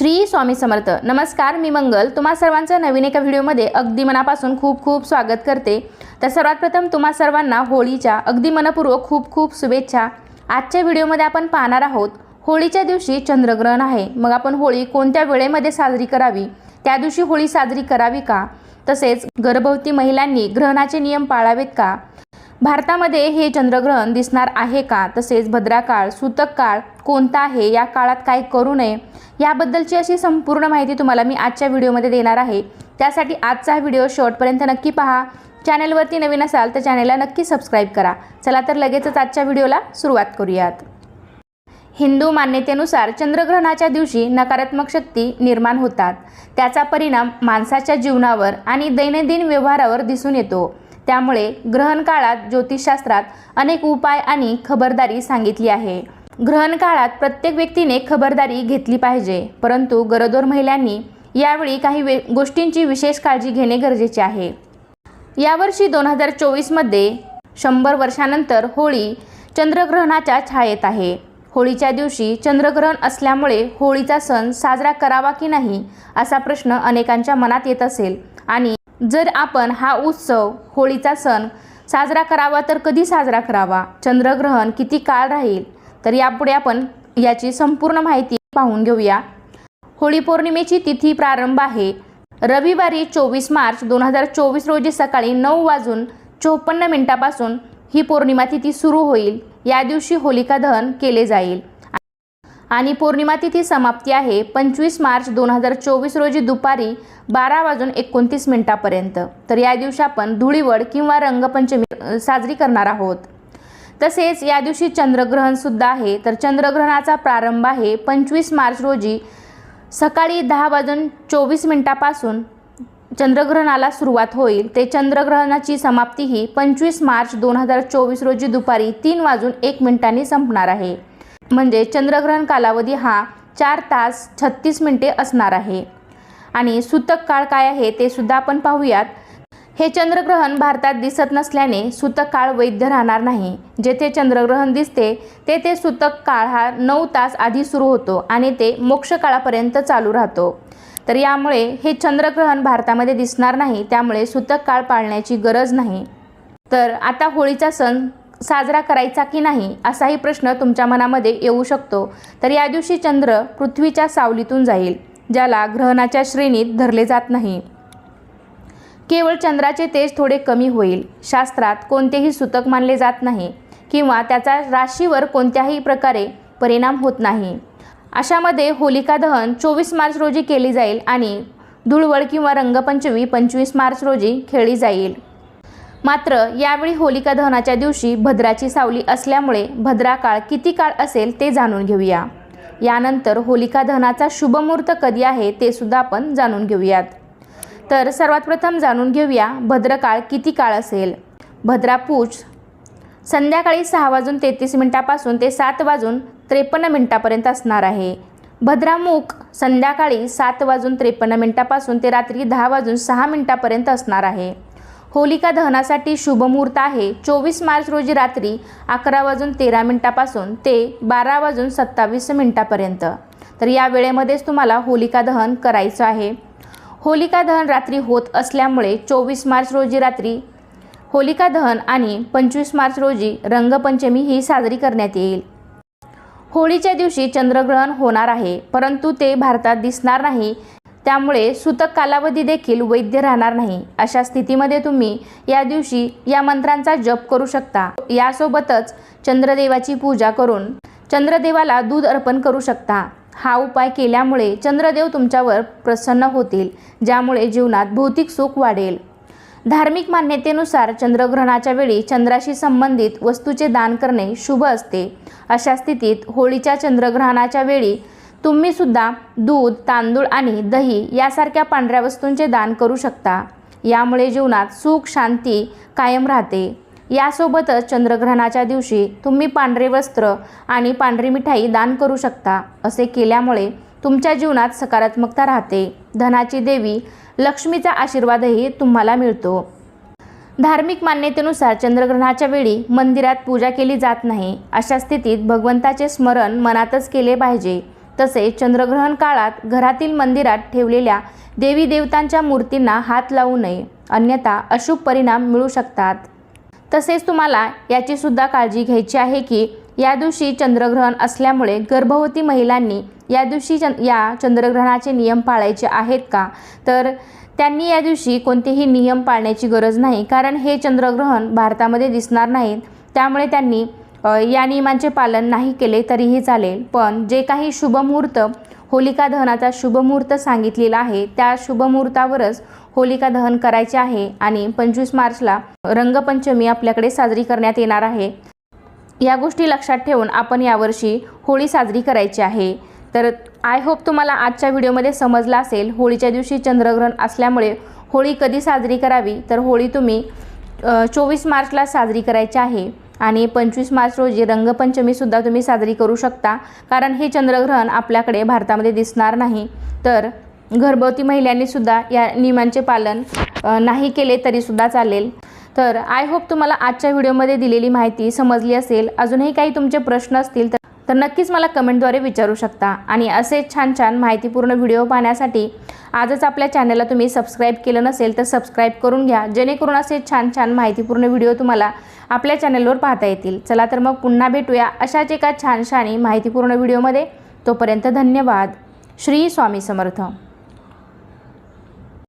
श्री स्वामी समर्थ. नमस्कार मी मंगल. तुम्हा सर्वांचं नवीन एका व्हिडिओमध्ये अगदी मनापासून खूप खूप स्वागत करते. तर सर्वात प्रथम तुम्हा सर्वांना होळीच्या अगदी मनपूर्वक खूप खूप शुभेच्छा. आजच्या व्हिडिओमध्ये आपण पाहणार आहोत होळीच्या दिवशी चंद्रग्रहण आहे. मग आपण होळी कोणत्या वेळेमध्ये साजरी करावी? त्या दिवशी होळी साजरी करावी का? तसेच गर्भवती महिलांनी ग्रहणाचे नियम पाळावेत का? भारतामध्ये हे चंद्रग्रहण दिसणार आहे का? तसेच भद्राकाळ सूतक काळ कोणता आहे? या काळात काय करू नये? याबद्दलची अशी संपूर्ण माहिती तुम्हाला मी आजच्या व्हिडिओमध्ये देणार आहे. त्यासाठी आजचा व्हिडिओ शॉर्टपर्यंत नक्की पहा. चॅनलवरती नवीन असाल तर चॅनलला नक्की सबस्क्राईब करा. चला तर लगेचच आजच्या व्हिडिओला सुरुवात करूयात. हिंदू मान्यतेनुसार चंद्रग्रहणाच्या दिवशी नकारात्मक शक्ती निर्माण होतात. त्याचा परिणाम माणसाच्या जीवनावर आणि दैनंदिन व्यवहारावर दिसून येतो. त्यामुळे ग्रहण काळात ज्योतिषशास्त्रात अनेक उपाय आणि खबरदारी सांगितली आहे. ग्रहण काळात प्रत्येक व्यक्तीने खबरदारी घेतली पाहिजे परंतु गरोदर महिलांनी यावेळी काही वे गोष्टींची विशेष काळजी घेणे गरजेचे आहे. यावर्षी दोन हजार चोवीसमध्ये शंभर वर्षानंतर होळी चंद्रग्रहणाच्या छायेत आहे. होळीच्या दिवशी चंद्रग्रहण असल्यामुळे होळीचा सण साजरा करावा की नाही असा प्रश्न अनेकांच्या मनात येत असेल आणि जर आपण हा उत्सव होळीचा सण साजरा करावा तर कधी साजरा करावा? चंद्रग्रहण किती काळ राहील? तर यापुढे आपण याची संपूर्ण माहिती पाहून घेऊया. होळी पौर्णिमेची तिथी प्रारंभ आहे. रविवारी चोवीस मार्च दोन हजार चोवीस रोजी सकाळी नऊ वाजून चोपन्न मिनिटापासून ही पौर्णिमा तिथी सुरू होईल. या दिवशी होलिका दहन केले जाईल. आणि पौर्णिमा तिथी समाप्ती आहे पंचवीस मार्च दोन हजार चोवीस रोजी दुपारी बारा वाजून एकोणतीस मिनिटापर्यंत. तर या दिवशी आपण धुळीवड किंवा रंगपंचमी साजरी करणार आहोत. तसेच या दिवशी चंद्रग्रहणसुद्धा आहे. तर चंद्रग्रहणाचा प्रारंभ आहे पंचवीस मार्च रोजी सकाळी दहा वाजून चोवीस मिनिटापासून चंद्रग्रहणाला सुरुवात होईल. ते चंद्रग्रहणाची समाप्ती ही पंचवीस मार्च दोन हजार चोवीस रोजी दुपारी तीन वाजून एक मिनिटांनी संपणार आहे. म्हणजे चंद्रग्रहण कालावधी हा चार तास छत्तीस मिनिटे असणार आहे. आणि सूतक काळ काय आहे ते सुद्धा आपण पाहूयात. हे चंद्रग्रहण भारतात दिसत नसल्याने सूतक काळ वैध राहणार नाही. जेथे चंद्रग्रहण दिसते तेथे सूतक काळ हा नऊ तास आधी सुरू होतो आणि ते मोक्ष काळापर्यंत चालू राहतो. तर यामुळे हे चंद्रग्रहण भारतामध्ये दिसणार नाही त्यामुळे सूतक काळ पाळण्याची गरज नाही. तर आता होळीचा सण साजरा करायचा की नाही असाही प्रश्न तुमच्या मनामध्ये येऊ शकतो. तर या दिवशी चंद्र पृथ्वीच्या सावलीतून जाईल ज्याला ग्रहणाच्या श्रेणीत धरले जात नाही. केवळ चंद्राचे तेज थोडे कमी होईल. शास्त्रात कोणतेही सूतक मानले जात नाही किंवा त्याचा राशीवर कोणत्याही प्रकारे परिणाम होत नाही. अशामध्ये होलिका दहन चोवीस मार्च रोजी केली जाईल आणि धुळवड किंवा रंगपंचमी पंचवीस मार्च रोजी खेळली जाईल. मात्र यावेळी होलिका दहनाच्या दिवशी भद्राची सावली असल्यामुळे भद्रा काळ किती काळ असेल ते जाणून घेऊया. यानंतर होलिका दहनाचा शुभमुहूर्त कधी आहे ते सुद्धा आपण जाणून घेऊयात. तर सर्वात प्रथम जाणून घेऊया भद्रकाळ किती काळ असेल. भद्रापूज संध्याकाळी सहा वाजून तेहतीस मिनिटापासून ते सात वाजून त्रेपन्न मिनिटापर्यंत असणार आहे. भद्रामुख संध्याकाळी सात वाजून त्रेपन्न मिनिटापासून ते रात्री दहा वाजून सहा मिनिटापर्यंत असणार आहे. होलिका दहनासाठी शुभमुहूर्त आहे. चोवीस मार्च रोजी रात्री अकरा वाजून तेरा मिनिटापासून ते बारा वाजून सत्तावीस मिनिटापर्यंत. तर या वेळेमध्येच तुम्हाला होलिका दहन करायचं आहे. होलिका दहन रात्री होत असल्यामुळे चोवीस मार्च रोजी रात्री होलिका दहन आणि पंचवीस मार्च रोजी रंगपंचमी ही साजरी करण्यात येईल. होळीच्या दिवशी चंद्रग्रहण होणार आहे परंतु ते भारतात दिसणार नाही. त्यामुळे सूतक कालावधी देखील वैध राहणार नाही. अशा स्थितीमध्ये तुम्ही या दिवशी या मंत्रांचा जप करू शकता. यासोबतच चंद्रदेवाची पूजा करून चंद्रदेवाला दूध अर्पण करू शकता. हा उपाय केल्यामुळे चंद्रदेव तुमच्यावर प्रसन्न होतील ज्यामुळे जीवनात भौतिक सुख वाढेल. धार्मिक मान्यतेनुसार चंद्रग्रहणाच्या वेळी चंद्राशी संबंधित वस्तूचे दान करणे शुभ असते. अशा स्थितीत होळीच्या चंद्रग्रहणाच्या वेळी तुम्ही सुद्धा दूध तांदूळ आणि दही यासारख्या पांढऱ्या वस्तूंचे दान करू शकता. यामुळे जीवनात सुख शांती कायम राहते. यासोबतच चंद्रग्रहणाच्या दिवशी तुम्ही पांढरे वस्त्र आणि पांढरी मिठाई दान करू शकता. असे केल्यामुळे तुमच्या जीवनात सकारात्मकता राहते. धनाची देवी लक्ष्मीचा आशीर्वादही तुम्हाला मिळतो. धार्मिक मान्यतेनुसार चंद्रग्रहणाच्या वेळी मंदिरात पूजा केली जात नाही. अशा स्थितीत भगवंताचे स्मरण मनातच केले पाहिजे. तसेच चंद्रग्रहण काळात घरातील मंदिरात ठेवलेल्या देवी देवतांच्या मूर्तींना हात लावू नये. अन्यथा अशुभ परिणाम मिळू शकतात. तसेच तुम्हाला याची सुद्धा काळजी घ्यायची आहे की या दिवशी चंद्रग्रहण असल्यामुळे गर्भवती महिलांनी या दिवशी चंद या चंद्रग्रहणाचे नियम पाळायचे आहेत का? तर त्यांनी या दिवशी कोणतेही नियम पाळण्याची गरज नाही. कारण हे चंद्रग्रहण भारतामध्ये दिसणार नाहीत. त्यामुळे त्यांनी या नियमांचे पालन नाही केले तरीही चालेल. पण जे काही शुभमुहूर्त होलिका दहनाचा शुभमुहूर्त सांगितलेला आहे त्या शुभमुहूर्तावरच होलिका दहन करायचे आहे आणि पंचवीस मार्चला रंगपंचमी आपल्याकडे साजरी करण्यात येणार आहे. या गोष्टी लक्षात ठेवून आपण यावर्षी होळी साजरी करायची आहे. तर आय होप तुम्हाला आजच्या व्हिडिओमध्ये समजला असेल होळीच्या दिवशी चंद्रग्रहण असल्यामुळे होळी कधी साजरी करावी? तर होळी तुम्ही चोवीस मार्चला साजरी करायची आहे. आणि पंचवीस मार्च रोजी रंगपंचमीसुद्धा तुम्ही साजरी करू शकता. कारण हे चंद्रग्रहण आपल्याकडे भारतामध्ये दिसणार नाही. तर गर्भवती महिलांनीसुद्धा या नियमांचे पालन नाही केले तरीसुद्धा चालेल. तर आय होप तुम्हाला आजच्या व्हिडिओमध्ये दिलेली माहिती समजली असेल. अजूनही काही तुमचे प्रश्न असतील तर तर नक्कीच मला कमेंटद्वारे विचारू शकता. आणि असे छान छान माहितीपूर्ण व्हिडिओ पाहण्यासाठी आजच आपल्या चॅनलला तुम्ही सबस्क्राईब केलं नसेल तर सबस्क्राईब करून घ्या. जेणेकरून असे छान छान माहितीपूर्ण व्हिडिओ तुम्हाला आपल्या चॅनलवर पाहता येतील. चला तर मग पुन्हा भेटूया अशाच एका छान आणि माहितीपूर्ण व्हिडिओमध्ये. तोपर्यंत धन्यवाद. श्री स्वामी समर्थ.